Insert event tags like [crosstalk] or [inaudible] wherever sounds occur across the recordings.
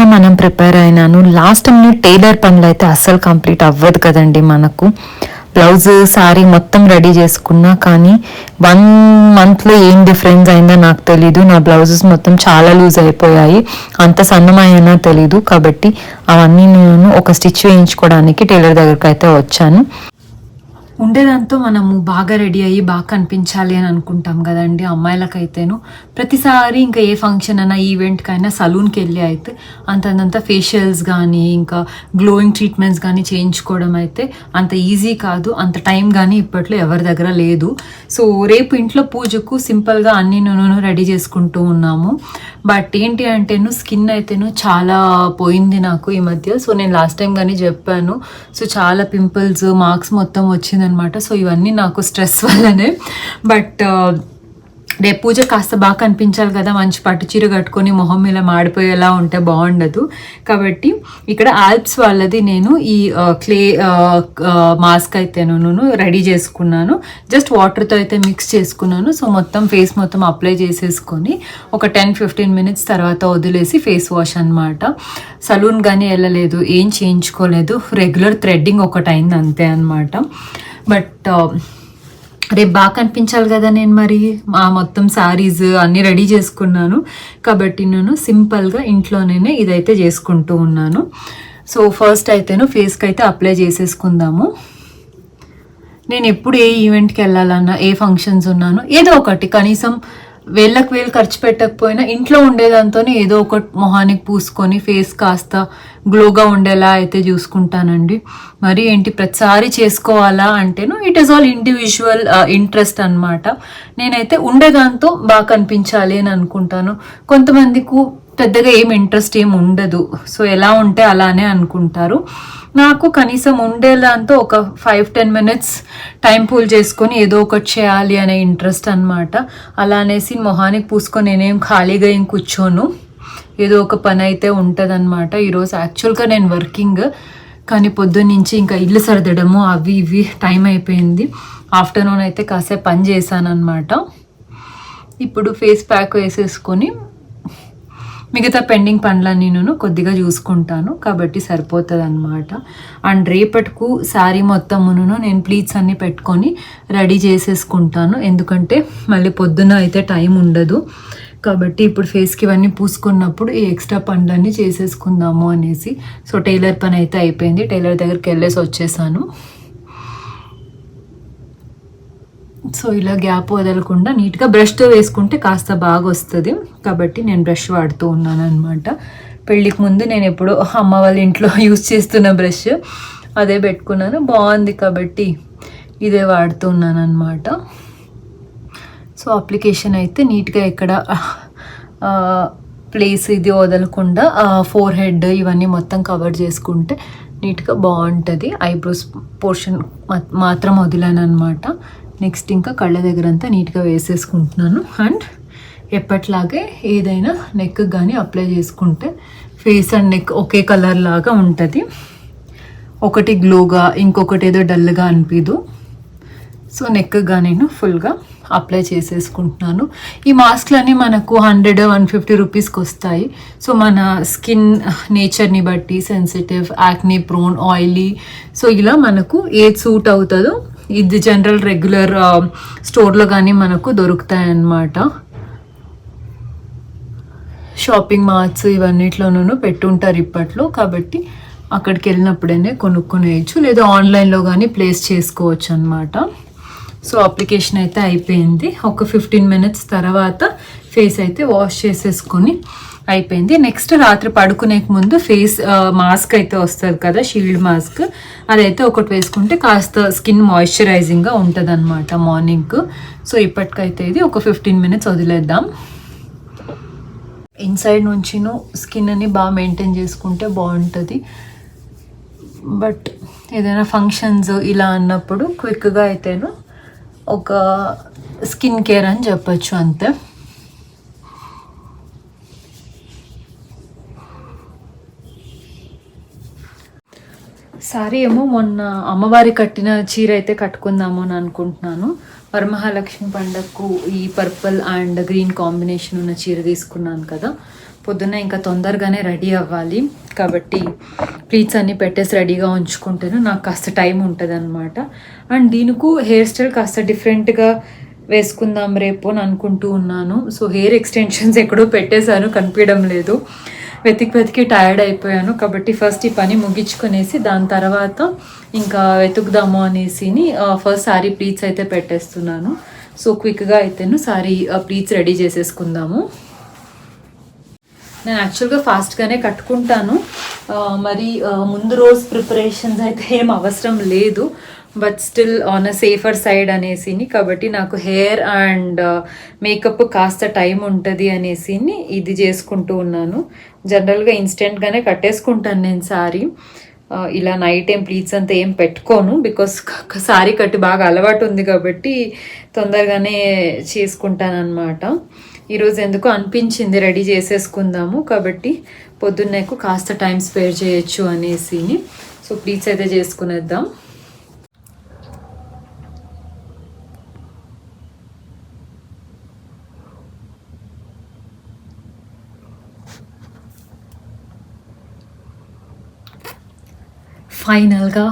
ఫుల్గా మనం ప్రిపేర్ అయినాను. లాస్ట్ టైం టైలర్ పనులు అయితే అస్సలు కంప్లీట్ అవ్వదు కదండి మనకు. బ్లౌజ్ సారీ మొత్తం రెడీ చేసుకున్నా కానీ వన్ మంత్లో ఏం డిఫరెన్స్ అయిందో నాకు తెలీదు. నా బ్లౌజెస్ మొత్తం చాలా లూజ్ అయిపోయాయి. అంత సన్నమైనా తెలీదు కాబట్టి అవన్నీ నేను ఒక స్టిచ్ వేయించుకోవడానికి టైలర్ దగ్గరికి అయితే వచ్చాను. ఉండేదాంతో మనము బాగా రెడీ అయ్యి బాగా కనిపించాలి అని అనుకుంటాం కదండి అమ్మాయిలకైతేను. ప్రతిసారి ఇంకా ఏ ఫంక్షన్ అయినా ఈవెంట్కైనా సలూన్కి వెళ్ళి అయితే అంతంత ఫేషియల్స్ కానీ ఇంకా గ్లోయింగ్ ట్రీట్మెంట్స్ కానీ చేయించుకోవడం అయితే అంత ఈజీ కాదు. అంత టైం కానీ ఇప్పట్లో ఎవరి దగ్గర లేదు. సో రేపు ఇంట్లో పూజకు సింపుల్గా అన్ని నూనెను రెడీ చేసుకుంటూ ఉన్నాము. బట్ ఏంటి అంటేను స్కిన్ అయితేను చాలా పోయింది నాకు ఈ మధ్య. సో నేను లాస్ట్ టైం కానీ చెప్పాను. సో చాలా పింపుల్స్ మార్క్స్ మొత్తం వచ్చిందనమాట సో ఇవన్నీ నాకు స్ట్రెస్ వల్లనే. బట్ రేపు పూజ కాస్త బాగా కనిపించాలి కదా మంచి పట్టు చీర కట్టుకొని మొహం ఇలా మాడిపోయేలా ఉంటే బాగుండదు. కాబట్టి ఇక్కడ ఆల్ప్స్ వాళ్ళది నేను ఈ క్లే మాస్క్ అయితే నేను రెడీ చేసుకున్నాను. జస్ట్ వాటర్తో అయితే మిక్స్ చేసుకున్నాను. సో మొత్తం ఫేస్ మొత్తం అప్లై చేసేసుకొని ఒక టెన్ ఫిఫ్టీన్ మినిట్స్ తర్వాత వదిలేసి ఫేస్ వాష్ అనమాట సలూన్ కానీ వెళ్ళలేదు ఏం చేయించుకోలేదు. రెగ్యులర్ థ్రెడ్డింగ్ ఒకటి అయింది అంతే అనమాట బట్ రేపు బాగా కనిపించాలి కదా నేను మరి. మా మొత్తం శారీస్ అన్నీ రెడీ చేసుకున్నాను. కాబట్టి నేను సింపుల్గా ఇంట్లోనే ఇదైతే చేసుకుంటూ ఉన్నాను. సో ఫస్ట్ అయితేను ఫేస్కి అయితే అప్లై చేసేసుకుందాము. నేను ఎప్పుడు ఏ ఈవెంట్కి వెళ్ళాలన్నా ఏ ఫంక్షన్స్ ఉన్నాను ఏదో ఒకటి. కనీసం వేళ్ళకి వేలు ఖర్చు పెట్టకపోయినా ఇంట్లో ఉండేదాంతోనే ఏదో ఒకటి మొహానికి పూసుకొని ఫేస్ కాస్త గ్లోగా ఉండేలా అయితే చూసుకుంటానండి. మరి ఏంటి ప్రతిసారి చేసుకోవాలా అంటేను it is all individual interest అన్నమాట. నేనైతే ఉండేదాంతో బాగా కనిపించాలి అని అనుకుంటాను. కొంతమందికి పెద్దగా ఏం ఇంట్రెస్ట్ ఏం ఉండదు. సో ఎలా ఉంటే అలానే అనుకుంటారు. నాకు కనీసం ఉండేలాంతో ఒక five ten minutes time pool చేసుకొని ఏదో ఒకటి చేయాలి అనే ఇంట్రెస్ట్ అనమాట అలా అనేసి మొహానికి పూసుకొని నేనేం ఖాళీగా ఏం కూర్చోను. ఏదో ఒక పని అయితే ఉంటుంది అనమాట ఈరోజు యాక్చువల్గా నేను వర్కింగ్ కానీ పొద్దున్నుంచి ఇంకా ఇల్లు సర్దడము అవి ఇవి టైం అయిపోయింది. ఆఫ్టర్నూన్ అయితే కాసేపు పని చేశాను అనమాట ఇప్పుడు ఫేస్ ప్యాక్ వేసేసుకొని మిగతా పెండింగ్ పనులన్నీ నేను కొద్దిగా చూసుకుంటాను. కాబట్టి సరిపోతుంది అనమాట అండ్ రేపటికు శారీ మొత్తమును నేను ప్లీట్స్ అన్నీ పెట్టుకొని రెడీ చేసేసుకుంటాను. ఎందుకంటే మళ్ళీ పొద్దున అయితే టైం ఉండదు. కాబట్టి ఇప్పుడు ఫేస్కి ఇవన్నీ పూసుకున్నప్పుడు ఈ ఎక్స్ట్రా పనులన్నీ చేసేసుకుందాము అనేసి. సో టైలర్ పని అయితే అయిపోయింది. టైలర్ దగ్గరికి వెళ్ళేసి వచ్చేసాను. సో ఇలా గ్యాప్ వదలకుండా నీట్గా బ్రష్తో వేసుకుంటే కాస్త బాగా వస్తుంది. కాబట్టి నేను బ్రష్ వాడుతూ ఉన్నాను అనమాట పెళ్ళికి ముందు నేను ఎప్పుడో అమ్మ వాళ్ళ ఇంట్లో [laughs] యూజ్ చేస్తున్న బ్రష్ అదే పెట్టుకున్నాను. బాగుంది కాబట్టి ఇదే వాడుతున్నాను అనమాట సో అప్లికేషన్ అయితే నీట్గా ఇక్కడ ప్లేస్ ఇది వదలకుండా ఫోర్ హెడ్ ఇవన్నీ మొత్తం కవర్ చేసుకుంటే నీట్గా బాగుంటుంది. ఐబ్రోస్ పోర్షన్ మాత్రం వదిలాను అనమాట నెక్స్ట్ ఇంకా కళ్ళ దగ్గర అంతా నీట్గా వేసేసుకుంటున్నాను. అండ్ ఎప్పట్లాగే ఏదైనా నెక్ కానీ అప్లై చేసుకుంటే ఫేస్ అండ్ నెక్ ఒకే కలర్ లాగా ఉంటుంది. ఒకటి గ్లోగా ఇంకొకటి ఏదో డల్గా అనిపిదు. సో నెక్గా నేను ఫుల్గా అప్లై చేసేసుకుంటున్నాను. ఈ మాస్క్లన్నీ మనకు హండ్రెడ్ వన్ ఫిఫ్టీ రూపీస్కి వస్తాయి. సో మన స్కిన్ నేచర్ని బట్టి sensitive acne prone oily so ఇలా మనకు ఏది సూట్ అవుతుందో ఇది జనరల్ రెగ్యులర్ స్టోర్లో కానీ మనకు దొరుకుతాయి అన్నమాట షాపింగ్ మార్ట్స్ ఇవన్నిట్లోనూ పెట్టుంటారు ఇప్పట్లో. కాబట్టి అక్కడికి వెళ్ళినప్పుడైనా కొనుక్కునేయచ్చు. లేదా ఆన్లైన్లో కానీ ప్లేస్ చేసుకోవచ్చు అనమాట సో అప్లికేషన్ అయితే అయిపోయింది. ఒక ఫిఫ్టీన్ మినిట్స్ తర్వాత ఫేస్ అయితే వాష్ చేసేసుకొని అయిపోయింది. నెక్స్ట్ రాత్రి పడుకునే ముందు ఫేస్ మాస్క్ అయితే వస్తుంది కదా షీల్డ్ మాస్క్ అదైతే ఒకటి వేసుకుంటే కాస్త స్కిన్ మాయిశ్చరైజింగ్గా ఉంటుంది అనమాట మార్నింగ్ సో ఇప్పటికైతే ఇది ఒక ఫిఫ్టీన్ మినిట్స్ వదిలేద్దాం. ఇన్సైడ్ నుంచి స్కిన్ అని బాగా మెయింటైన్ చేసుకుంటే బాగుంటుంది. బట్ ఏదైనా ఫంక్షన్స్ ఇలా అన్నప్పుడు క్విక్గా అయితేను ఒక స్కిన్ కేర్ అని చెప్పచ్చు అంతే. సారీ ఏమో మొన్న అమ్మవారి కట్టిన చీర అయితే కట్టుకుందాము అని అనుకుంటున్నాను. వరమహాలక్ష్మి పండగకు ఈ పర్పుల్ అండ్ గ్రీన్ కాంబినేషన్ ఉన్న చీర తీసుకున్నాను కదా. పొద్దున్న ఇంకా తొందరగానే రెడీ అవ్వాలి. కాబట్టి ప్లీట్స్ అన్నీ పెట్టేసి రెడీగా ఉంచుకుంటాను నాకు కాస్త టైం ఉంటుంది అనమాట అండ్ దీనికి హెయిర్ స్టైల్ కాస్త డిఫరెంట్గా వేసుకుందాం రేపు అని అనుకుంటూ ఉన్నాను. సో హెయిర్ ఎక్స్టెన్షన్స్ ఎక్కడో పెట్టేశాను కనిపించడం లేదు. వెతికి వెతికి టైర్డ్ అయిపోయాను. కాబట్టి ఫస్ట్ ఈ పని ముగించుకునేసి దాని తర్వాత ఇంకా వెతుకుదాము అనేసి ఫస్ట్ సారీ ప్లీట్స్ అయితే పెట్టేస్తున్నాను. సో క్విక్గా అయితేను సారీ ప్లీట్స్ రెడీ చేసేసుకుందాము. నేను యాక్చువల్గా ఫాస్ట్గానే కట్టుకుంటాను. మరి ముందు రోజు ప్రిపరేషన్స్ అయితే ఏం అవసరం లేదు. But still on a safer side అనేసి కాబట్టి నాకు హెయిర్ అండ్ మేకప్ కాస్త టైం ఉంటుంది అనేసి ఇది చేసుకుంటూ ఉన్నాను. జనరల్గా ఇన్స్టెంట్గానే కట్టేసుకుంటాను నేను సారీ. ఇలా నైట్ ఏం ప్లీట్స్ అంతా ఏం పెట్టుకోను బికాస్ సారీ కట్టి బాగా అలవాటు ఉంది కాబట్టి తొందరగానే చేసుకుంటాను ఈరోజు ఎందుకు అనిపించింది రెడీ చేసేసుకుందాము కాబట్టి పొద్దున్నేకు కాస్త టైం స్పేర్ చేయొచ్చు అనేసి. సో ప్లీట్స్ అయితే చేసుకునేద్దాం. ఫైనల్గా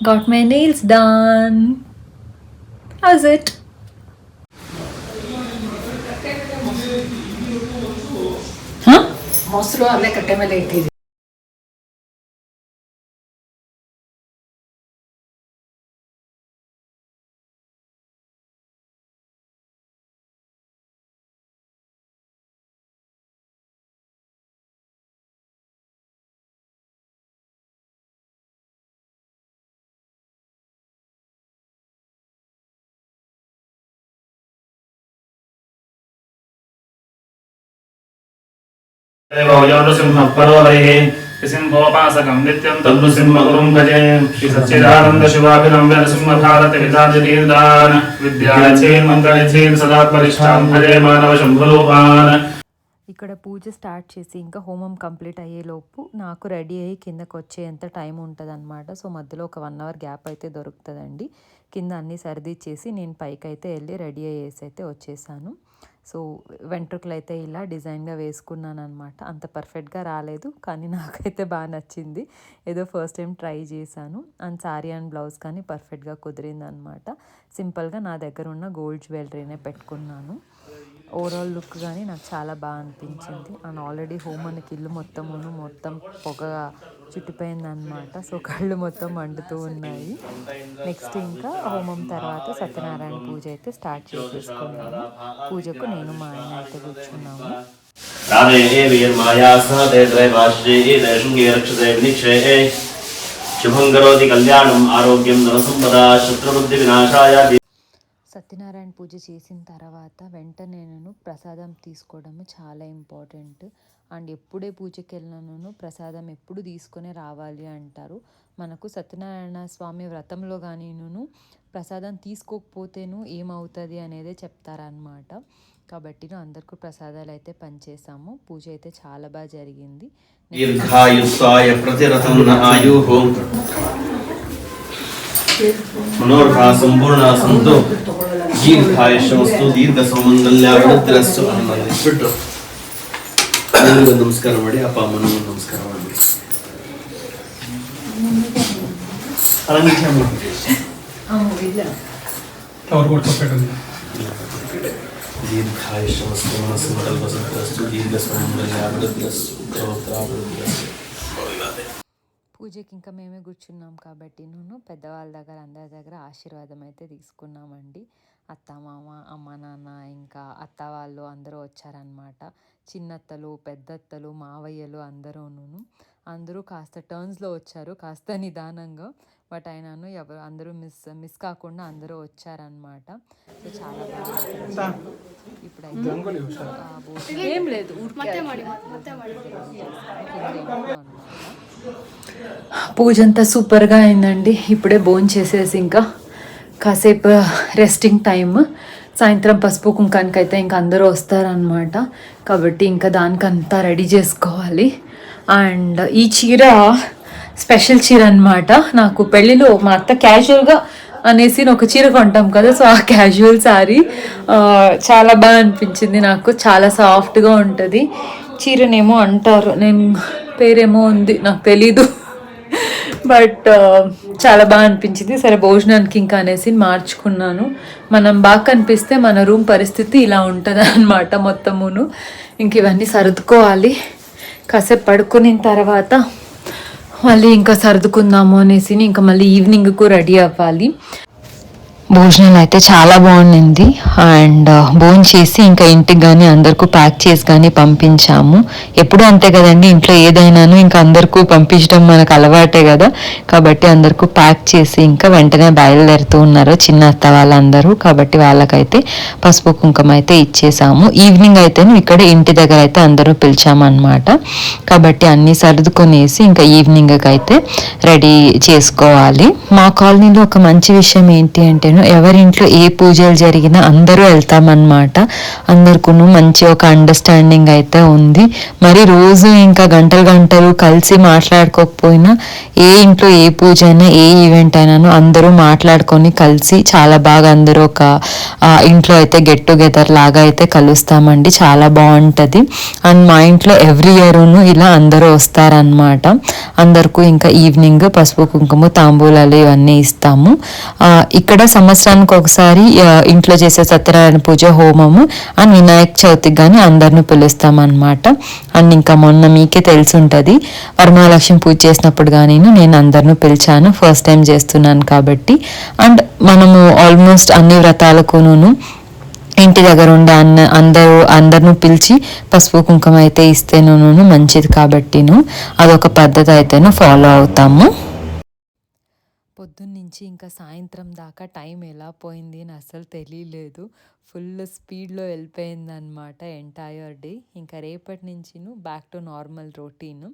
got my nails done how's it ಮೊಸರು ಅಲ್ಲೇ ಕಟ್ಟೆ ಮೇಲೆ ಇಟ್ಟಿದ್ವಿ सिंहोपासकं नित्यं तद्नृसिंहगुरुं भजे सच्चिदानन्दशिवाभिनं व्यनसिंहभारतविदाजतीर्दान् विद्याचेन्मन्त्रनिचेन् सदा परिष्ठां भजे मानवशम्भुरूपान् ఇక్కడ పూజ స్టార్ట్ చేసి ఇంకా హోమం కంప్లీట్ అయ్యేలోపు నాకు రెడీ అయ్యి కిందకు వచ్చేంత టైం ఉంటుంది అనమాట సో మధ్యలో ఒక వన్ అవర్ గ్యాప్ అయితే దొరుకుతుందండి కింద అన్నీ సర్దిచ్చేసి నేను పైకి అయితే వెళ్ళి రెడీ అయ్యేసి అయితే వచ్చేసాను సో వెంట్రుకలు అయితే ఇలా డిజైన్గా వేసుకున్నాను అనమాట అంత పర్ఫెక్ట్గా రాలేదు కానీ నాకైతే బాగా నచ్చింది. ఏదో ఫస్ట్ టైం ట్రై చేశాను. అండ్ సారీ అండ్ బ్లౌజ్ కానీ పర్ఫెక్ట్గా కుదిరింది అనమాట సింపుల్గా నా దగ్గర ఉన్న గోల్డ్ జ్యువెలరీనే పెట్టుకున్నాను. ఓవరాల్ లుక్ కానీ నాకు చాలా బాగా అనిపించింది. అండ్ ఆల్రెడీ హోమ్ మనకి ఇల్లు మొత్తమును మొత్తం పొగ చుట్టిపోయిందనమాట సో కళ్ళు మొత్తం మండుతూ ఉన్నాయి. నెక్స్ట్ ఇంకా హోమం తర్వాత సత్యనారాయణ పూజ అయితే స్టార్ట్ చేసేసుకున్నాము పూజకు నేను మా ఆయన అయితే కూర్చున్నాము. శుభం కరోతి కళ్యాణం ఆరోగ్యం నరసంపద శత్రుబుద్ధి వినాశాయ సత్యనారాయణ పూజ చేసిన తర్వాత వెంటనే నేను ప్రసాదం తీసుకోవడం చాలా ఇంపార్టెంట్. అండ్ ఎప్పుడే పూజకి వెళ్ళినాను ప్రసాదం ఎప్పుడు తీసుకొని రావాలి అంటారు. మనకు సత్యనారాయణ స్వామి వ్రతంలో కానీ ప్రసాదం తీసుకోకపోతేను ఏమవుతుంది అనేది చెప్తారనమాట కాబట్టి నేను అందరికీ ప్రసాదాలు అయితే పనిచేసాము పూజ అయితే చాలా బాగా జరిగింది. ಮನೋರ್ಥ ಸಂಪೂರ್ಣ ಸಂತು ದೀರ್ಘಾಯುಷಮಸ್ತು ದೀರ್ಘ ಸೌಮಂಗಲ್ಯಾವಣಸ್ತು ಅನ್ನಿಸ್ಬಿಟ್ಟು ನನಗೂ ನಮಸ್ಕಾರ ಮಾಡಿ ಅಪ್ಪ ಅಮ್ಮನಿಗೂ ನಮಸ್ಕಾರ ಮಾಡಿ. ದೀರ್ಘಾಯುಷಮಸ್ತು ಮನಸ್ಸು ದೀರ್ಘ ಸೌಮಂಗಲ್ಯಾವಣಸ್ತು పూజకి ఇంకా మేమే కూర్చున్నాం కాబట్టి నేను పెద్దవాళ్ళ దగ్గర అందరి దగ్గర ఆశీర్వాదం అయితే తీసుకున్నామండి. అత్త మామ అమ్మ నాన్న ఇంకా అత్త వాళ్ళు అందరూ వచ్చారనమాట చిన్నత్తలు పెద్దత్తలు మావయ్యలు అందరూను అందరూ కాస్త టర్న్స్లో వచ్చారు కాస్త నిదానంగా. బట్ అయినాను ఎవరు అందరూ మిస్ మిస్ కాకుండా అందరూ వచ్చారనమాట సో చాలా బాగా ఇప్పుడైతే లేదు పూజ అంతా సూపర్గా అయిందండి. ఇప్పుడే బోన్ చేసేసి ఇంకా కాసేపు రెస్టింగ్ టైం సాయంత్రం పసుపు కుంకానికైతే ఇంకా అందరూ వస్తారనమాట కాబట్టి ఇంకా దానికంతా రెడీ చేసుకోవాలి. అండ్ ఈ చీర స్పెషల్ చీర అనమాట నాకు పెళ్ళిలో మా అత్త క్యాజువల్గా అనేసి ఒక చీర కొంటాం కదా సో ఆ క్యాజువల్ శారీ చాలా బాగా అనిపించింది నాకు. చాలా సాఫ్ట్గా ఉంటుంది. చీరనేమో అంటారు. నేను పేరేమో ఉంది నాకు తెలీదు. బట్ uh, చాలా బాగా అనిపించింది. సరే భోజనానికి ఇంకా అనేసి మార్చుకున్నాను. మనం బాగా కనిపిస్తే మన రూమ్ పరిస్థితి ఇలా ఉంటుంది అనమాట మొత్తమును. ఇంక ఇవన్నీ సర్దుకోవాలి. కాసేపు పడుకున్న తర్వాత మళ్ళీ ఇంకా సర్దుకుందాము అనేసి ఇంకా మళ్ళీ ఈవినింగ్కు రెడీ అవ్వాలి. భోజనాలు అయితే చాలా బాగుండింది. అండ్ భోజనం చేసి ఇంకా ఇంటికి కానీ అందరికీ ప్యాక్ చేసి కానీ పంపించాము. ఎప్పుడు అంతే కదండి ఇంట్లో ఏదైనాను ఇంకా అందరికీ పంపించడం మనకు అలవాటే కదా. కాబట్టి అందరికీ ప్యాక్ చేసి ఇంకా వెంటనే బయలుదేరుతూ ఉన్నారు చిన్న అత్త వాళ్ళందరూ. కాబట్టి వాళ్ళకైతే పసుపు కుంకుమ అయితే ఇచ్చేసాము. ఈవినింగ్ అయితే ఇక్కడ ఇంటి దగ్గర అయితే అందరూ పిలిచామన్నమాట. కాబట్టి అన్నీ సర్దుకొనేసి ఇంకా ఈవినింగ్కి అయితే రెడీ చేసుకోవాలి. మా కాలనీలో ఒక మంచి విషయం ఏంటి అంటే అంటేను ఎవరింట్లో ఏ పూజలు జరిగినా అందరూ వెళ్తామన్నమాట. అందరికీ మంచి ఒక అండర్స్టాండింగ్ అయితే ఉంది. మరి రోజు ఇంకా గంటలు గంటలు కలిసి మాట్లాడుకోకపోయినా ఏ ఇంట్లో ఏ పూజ అయినా ఏ ఈవెంట్ అయినాను అందరూ మాట్లాడుకొని కలిసి చాలా బాగా అందరూ ఒక ఇంట్లో అయితే గెట్ టుగెదర్ లాగా అయితే కలుస్తామండి. చాలా బాగుంటుంది. అండ్ మా ఇంట్లో ఎవ్రీ ఇయర్ను ఇలా అందరూ వస్తారనమాట అందరికీ ఇంకా ఈవినింగ్ పసుపు కుంకుమ తాంబూలాలు ఇవన్నీ ఇస్తాము. ఇక్కడ ఇక్కడ సంవత్సరానికి ఒకసారి ఇంట్లో చేసే సత్యనారాయణ పూజ హోమము అండ్ వినాయక చవితికి కానీ అందరిని పిలుస్తామన్నమాట. అండ్ ఇంకా మొన్న మీకే తెలిసి ఉంటుంది వరమహాలక్ష్మి పూజ చేసినప్పుడు కానీ నేను అందరిని పిలిచాను ఫస్ట్ టైం చేస్తున్నాను కాబట్టి. అండ్ మనము ఆల్మోస్ట్ అన్ని వ్రతాలకును ఇంటి దగ్గర ఉండే అన్న అందరూ అందరిని పిలిచి పసుపు కుంకుమ అయితే ఇస్తేను మంచిది కాబట్టిను. అదొక పద్ధతి అయితేను ఫాలో అవుతాము. నుంచి ఇంకా సాయంత్రం దాకా టైం ఎలా పోయింది అని అసలు తెలియలేదు. ఫుల్ స్పీడ్లో వెళ్ళిపోయింది అనమాట ఎంటైర్ డే. ఇంకా రేపటి నుంచి బ్యాక్ టు నార్మల్ రొటీన్.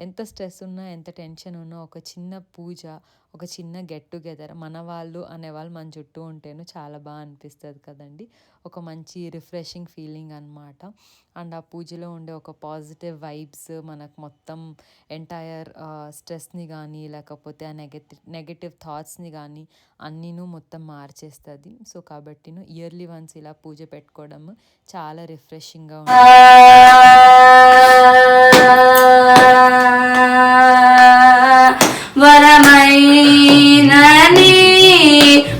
ఎంత స్ట్రెస్ ఉన్నా ఎంత టెన్షన్ ఉన్నా ఒక చిన్న పూజ ఒక చిన్న గెట్ టుగెదర్ మన వాళ్ళు అనేవాళ్ళు మన చుట్టూ ఉంటేను చాలా బాగా అనిపిస్తుంది కదండి. ఒక మంచి రిఫ్రెషింగ్ ఫీలింగ్ అనమాట అండ్ ఆ పూజలో ఉండే ఒక పాజిటివ్ వైబ్స్ మనకు మొత్తం ఎంటైర్ స్ట్రెస్ని కానీ లేకపోతే ఆ నెగటివ్ నెగటివ్ థాట్స్ని కానీ అన్నీను మొత్తం మార్చేస్తుంది. సో కాబట్టి ఇయర్లీ వన్స్ ఇలా పూజ పెట్టుకోవడం చాలా రిఫ్రెషింగ్గా ఉంటుంది. వరమైనని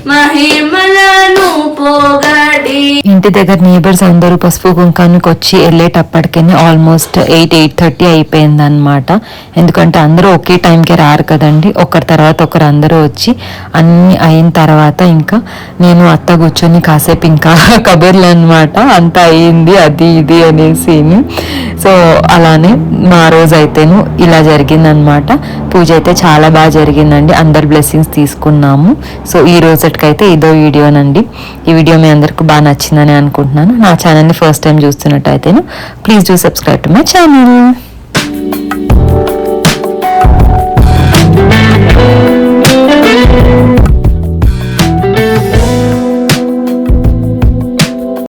మహిమలను పోగడి. ఇంటి దగ్గర నేబర్స్ అందరూ పసుపు కుంకానికి వచ్చి వెళ్ళేటప్పటికే ఆల్మోస్ట్ ఎయిట్ ఎయిట్ థర్టీ అయిపోయింది అనమాట ఎందుకంటే అందరూ ఒకే టైంకి రారు కదండి. ఒకరి తర్వాత ఒకరు అందరూ వచ్చి అన్ని అయిన తర్వాత ఇంకా నేను అత్త కూర్చొని కాసేపు ఇంకా [laughs] కబుర్లు అనమాట అంతా అయింది అది ఇది అనేసి సో అలానే మా రోజు అయితేను ఇలా జరిగిందనమాట. పూజ అయితే చాలా బాగా జరిగిందండి. అందరు బ్లెస్సింగ్స్ తీసుకున్నాము. సో ఈ రోజుకైతే ఇదో వీడియోనండి. ఈ వీడియో మీ అందరికీ బాగా నచ్చిందని అనుకుంటున్నాను. నా ఛానల్ని first time చూస్తున్నట్టయితేను please do subscribe to my channel.